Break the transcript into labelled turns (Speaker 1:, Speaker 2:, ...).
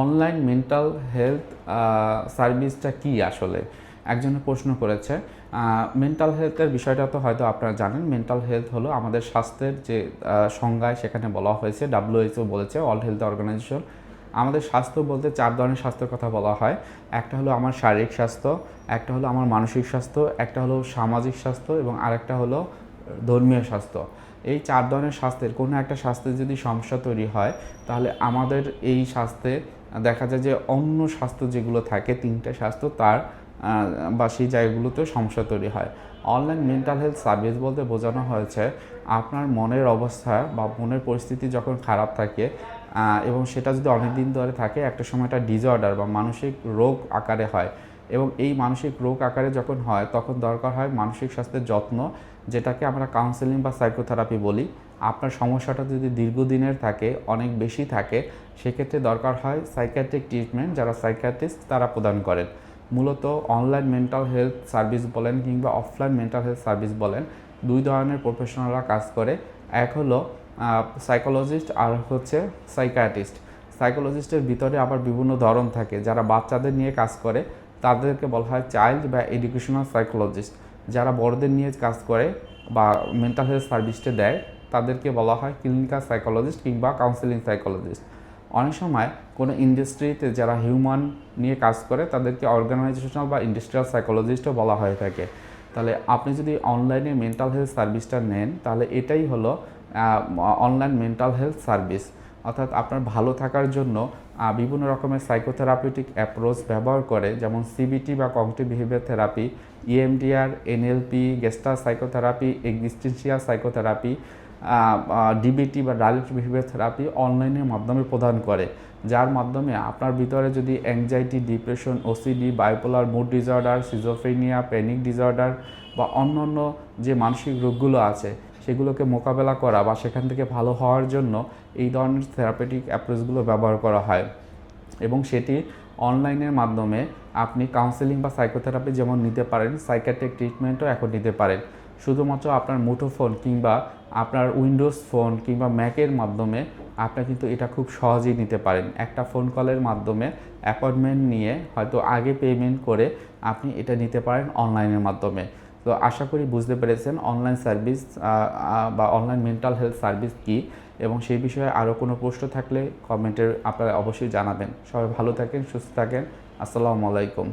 Speaker 1: Online mental health সার্ভিসটা কি আসলে? একজনে প্রশ্ন করেছে মেন্টাল হেলথের বিষয়টা তো হয়তো আপনারা জানেন মেন্টাল হেলথ হলো আমাদের স্বাস্থ্যের যে সংজ্ঞায় সেখানে বলা হয়েছে ডাব্লিউএইচও বলেছে ওয়ার্ল্ড হেলথ অর্গানাইজেশন আমাদের স্বাস্থ্য বলতে চার ধরনের স্বাস্থ্যের কথা বলা হয়। একটা হলো আমার শারীরিক স্বাস্থ্য, একটা হলো আমার মানসিক স্বাস্থ্য, একটা হলো সামাজিক স্বাস্থ্য এবং আরেকটা হলো ধর্মীয় স্বাস্থ্য। এই চার ধরনের স্বাস্থ্যের, কোনো একটা স্বাস্থ্যের যদি সমস্যা তৈরি হয়, তাহলে আমাদের এই স্বাস্থ্যে দেখা যায় যে অন্য স্বাস্থ্য যেগুলো থাকে, তিনটে স্বাস্থ্য তার বা সেই জায়গাগুলোতেও সমস্যা তৈরি হয়। অনলাইন মেন্টাল হেলথ সার্ভিস বলতে বোঝানো হয়েছে, আপনার মনের অবস্থা বা মনের পরিস্থিতি যখন খারাপ থাকে এবং সেটা যদি অনেক দিন ধরে থাকে, একটা সময় একটা ডিজঅর্ডার বা মানসিক রোগ আকারে হয়, এবং এই মানসিক রোগ আকারে যখন হয়, তখন দরকার হয় মানসিক স্বাস্থ্যের যত্ন যেটাকে আমরা কাউন্সেলিং বা সাইকোথেরাপি বলি, আপনার সমস্যাটা যদি দীর্ঘদিনের থাকে, অনেক বেশি থাকে, সেক্ষেত্রে দরকার হয় সাইকিয়াট্রিক ট্রিটমেন্ট যারা সাইকিয়াট্রিস্ট তারা প্রদান করেন। মূলত অনলাইন মেন্টাল হেলথ সার্ভিস বলেন কিংবা অফলাইন মেন্টাল হেলথ সার্ভিস বলেন, দুই ধরনের প্রফেশনালরা কাজ করে। এক হলো সাইকোলজিস্ট আর হচ্ছে সাইকিয়াট্রিস্ট সাইকোলজিস্টের ভিতরে আবার বিভিন্ন ধরন থাকে। যারা বাচ্চাদের নিয়ে কাজ করে, তাদেরকে বলা হয় চাইল্ড বা এডুকেশনাল সাইকোলজিস্ট যারা বড়দের নিয়ে কাজ করে বা মেন্টাল হেলথ সার্ভিসটা দেয়, তাদেরকে বলা হয় ক্লিনিক্যাল সাইকোলজিস্ট কিংবা কাউন্সিলিং সাইকোলজিস্ট অনেক সময় কোনো ইন্ডাস্ট্রিতে যারা হিউম্যান নিয়ে কাজ করে, তাদেরকে অর্গানাইজেশনাল বা ইন্ডাস্ট্রিয়াল সাইকোলজিস্টও বলা হয়ে থাকে। তাহলে আপনি যদি অনলাইনে মেন্টাল হেলথ সার্ভিসটা নেন, তাহলে এটাই হলো অনলাইন মেন্টাল হেলথ সার্ভিস অর্থাৎ আপনার ভালো থাকার জন্য বিভিন্ন রকমের সাইকোথেরাপিউটিক অ্যাপ্রোচ ব্যবহার করে, যেমন সিবিটি বা cognitive behaviour therapy EMDR NLP gestalt psychotherapy existential psychotherapy DBT বা ডাইরেক্ট বিহেভিয়ার থেরাপি অনলাইনের মাধ্যমে প্রদান করে। যার মাধ্যমে আপনার ভিতরে যদি anxiety depression OCD bipolar mood disorder schizophrenia panic disorder বা অন্যান্য যে মানসিক রোগগুলো আছে সেগুলোকে মোকাবেলা করা বা সেখান থেকে ভালো হওয়ার জন্য এই ধরনের থেরাপিটিক অ্যাপ্রোচগুলো ব্যবহার করা হয়। এবং সেটি অনলাইনের মাধ্যমে আপনি কাউন্সেলিং বা সাইকোথেরাপি যেমন নিতে পারেন সাইকাট্রিক ট্রিটমেন্টও এখন নিতে পারেন। শুধুমাত্র আপনার মুঠোফোন কিংবা আপনার উইন্ডোজ ফোন কিংবা ম্যাকের মাধ্যমে আপনি কিন্তু এটা খুব সহজেই নিতে পারেন। একটা ফোন কলের মাধ্যমে অ্যাপয়েন্টমেন্ট নিয়ে হয়তো আগে পেমেন্ট করে আপনি এটা নিতে পারেন অনলাইনের মাধ্যমে। তো আশা করি বুঝতে পেরেছেন অনলাইন সার্ভিস বা অনলাইন মেন্টাল হেলথ সার্ভিস কী এবং সেই বিষয়ে আরও কোনো প্রশ্ন থাকলে কমেন্টের আপনারা অবশ্যই জানাবেন। সবাই ভালো থাকেন, সুস্থ থাকেন। আসসালামু আলাইকুম।